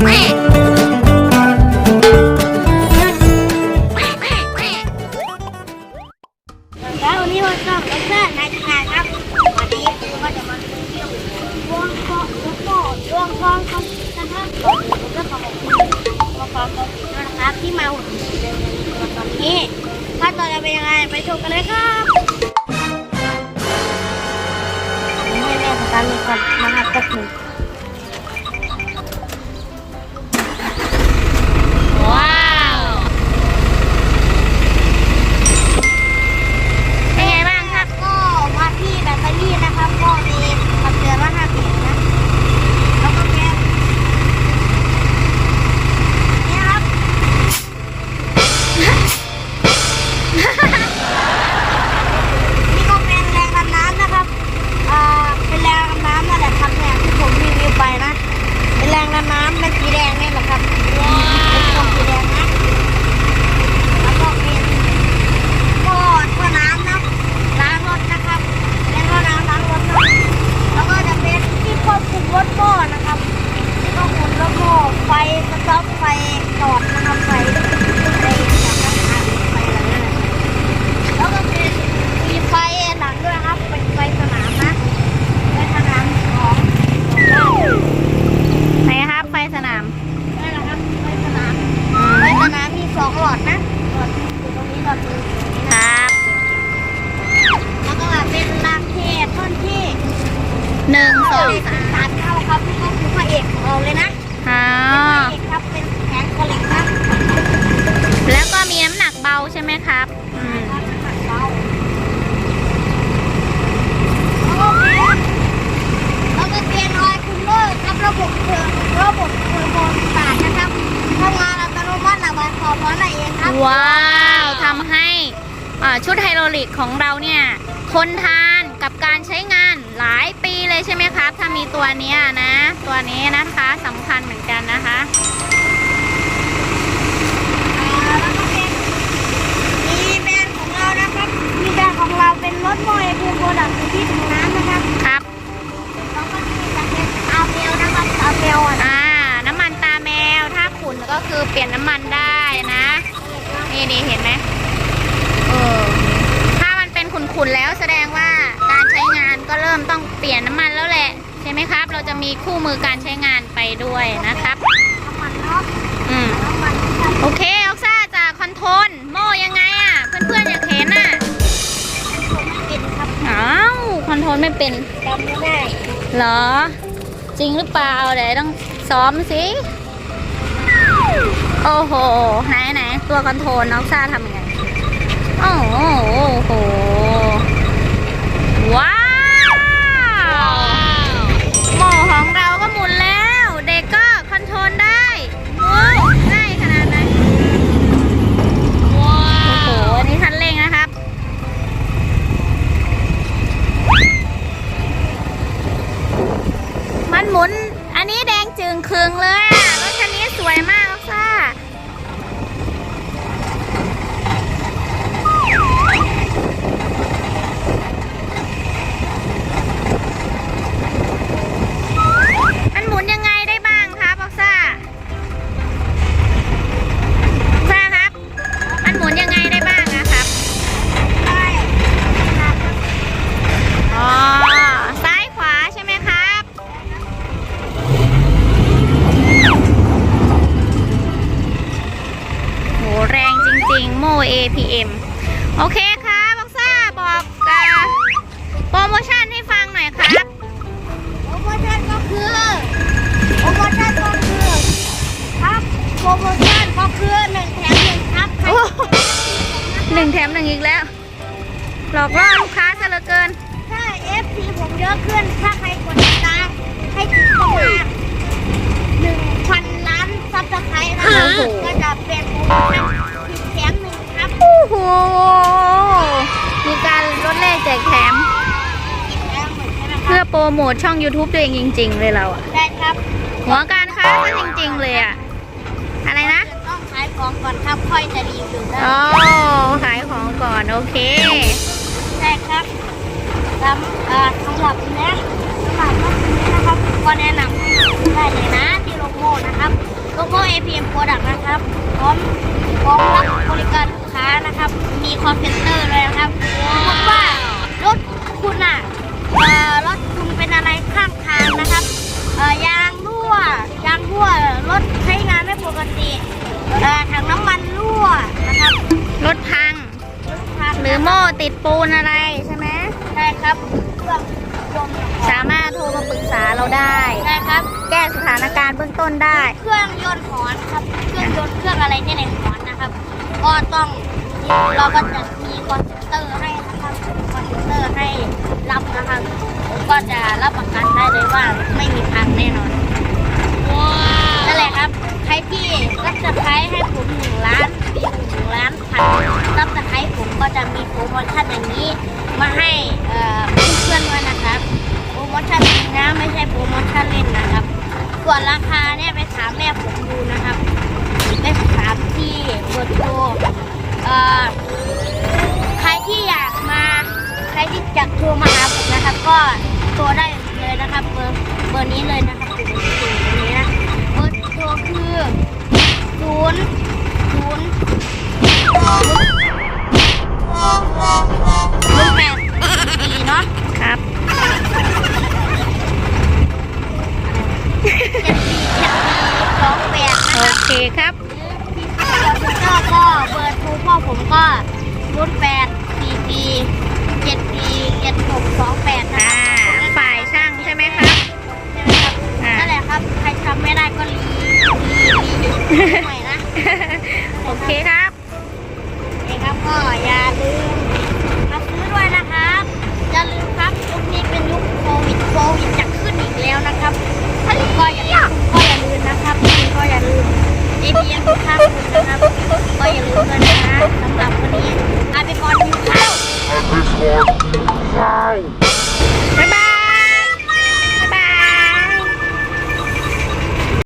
แล้ววันนี้เราจะมาเพื่อนายทำงานครับวันนี้ครูก็จะมาเที่ยวดวงเกาะลูกโป่งดวงทองครับนะครับผมก็ขอขอบคุณขอขอบคุณด้วยนะครับที่มาหุ่นเดินตอนนี้ถ้าตอนจะเป็นยังไงไปชมกันเลยครับให้แม่สตาร์ทรถก่อนนะครับแอยู่ตรงนี้หลอดหนึงอยู่ตรงนี้คนะรับ แล้วก็เป็นรางเทศท่อนที่หนึ่งสองสามสามเข้าครับนี่ก็คือพระเอกของเราเลยนะอ๋อเป็นพระเอกครับเป็นแผงโคเล็กนะแล้วก็มีน้ำหนักเบาใช่ไหมครับอืมครับหักเบาแล้วก็เป็นแล้วก็เป็นออยล์คูลเลอร์ครับระบบเทอร์ระบบเทอร์โบสตาร์ทนะครับทำงานอัตโนมัติระบายความร้อนได้เองครับว้าวทำให้อ่า ชุดไฮโดรลิกของเราเนี่ยทนทานกับการใช้งานหลายปีเลยใช่ไหมครับ ถ้ามีตัวเนี้ยนะ ตัวนี้นะคะสำคัญเหมือนกันนะคะอ่าแล้วก็เป็นมีแบรนด์ของเรานะครับ มีแบรนด์ของเราเป็นรถโมยคือโปรดักต์ที่ถุงน้ำนะครับครับแล้วก็มีจะเป็นอาเมลนะครับอาเมลอะนะอ่าน้ำมันตาแมวถ้าขุ่นก็คือเปลี่ยนน้ำมันได้นะ นี่นี่เห็นไหมเออ ถ้ามันเป็นขุ่นๆแล้วแสดงว่าการใช้งานก็เริ่มต้องเปลี่ยนน้ำมันแล้วแหละ ใช่ไหมครับ เราจะมีคู่มือการใช้งานไปด้วยนะครับน้ำมันเนาะอืมน้ำมันที่ทำโอเคออกซ่าจากคอนโทรลโม่ยังไงอะ เพื่อนๆอยากเห็นอะผมไม่เป็นครับอ้าวคอนโทรลไม่เป็นจำไม่ได้เหรอ จริงหรือเปล่าเดี๋ยวต้องซ้อมสิโอ้โห ไหนไหนตัวคอนโทรลน้องซ่าทำยังไง โอ้โห ว้าวหมอของเราก็หมุนแล้ว เด็กก็คอนโทรลได้โอ้ง่ายขนาดไหนว้าวโอ้โหอันนี้คันเร่งนะครับ มันหมุน อันนี้แดงจึงคืงเลย จริงๆโม APM โอเคครับบอกซ่าบอกอ่าโปรโมชั่นให้ฟังหน่อยครับ โปรโมชั่นก็คือโปรโมชั่นก็คือครับโปรโมชั่นก็คือหนึ่งแถมหนึ่งครับใครโอ้หนึ่งแถมหนึ่งอีกแล้ว หลอกล่อลูกค้าซะเหลือเกิน ถ้า FC ผมเยอะขึ้นถ้าใครกดติดตามให้ถึงประมา โปรโมทช่อง YouTube ตัวเองจริง ๆ เลยเราอะได้ครับหัวการค้าจริง ๆ เลยอะอะไรนะ ต้องขายของก่อนครับค่อยจะรีวิวได้อ๋อขายของก่อนโอเค ใช่ครับสำเอ่อสำหรับนะสำหรับก็คืนะครับก็แนะนำได้เลยนะที่โลโก้นะครับโลโก้ APM Product นะครับ พร้อมพร้อมรับบริการลูกค้านะครับ มีคอนเซนเตอร์เลยนะครับว่ารถคุณอะรถ ปูนอะไรใช่ไหมใช่ครับเครื่องยนต์สามารถโทรมาปรึกษาเราได้ ใช่ครับ แก้สถานการณ์เบื้องต้นได้ เครื่องยนต์หอนครับ เครื่องยนต์เครื่องอะไรที่ไหนหอนนะครับก็ต้องเราก็จะมีคอนเซนเตอร์ให้นะครับคอนเซนเตอร์ให้รับนะครับผมก็จะรับประกันได้เลยว่าไม่มีพังแน่นอนนั่นแหละครับ ใครที่รับสไครให้ผมหนึ่งล้าน ก็จะมีโปรโมชั่นอย่างนี้ มาให้เอ่อเพื่อนๆด้วยนะครับโปรโมชั่นจริงนะไม่ใช่โปรโมชั่นเล่นนะครับ ส่วนราคาเนี่ยไปถามแม่ผมดูนะครับไปถามที่เบอร์โทรใครที่อยากมาใครที่จะโทรมาหาผมนะครับ ก็โทรได้เลยนะครับเบอร์เบอร์นี้เลยนะครับถึงถึงนี้นะเบอร์โทรคือศูนย์ศูนย์ โอเคครับโอเคครับก็อย่าลืมมาซื้อด้วยนะครับ อย่าลืมครับยุคนี้เป็นยุคโควิดโควิดจะขึ้นอีกแล้วนะครับ ถ้าลืมก็อย่าก็อย่าลืมนะครับก็อย่าลืม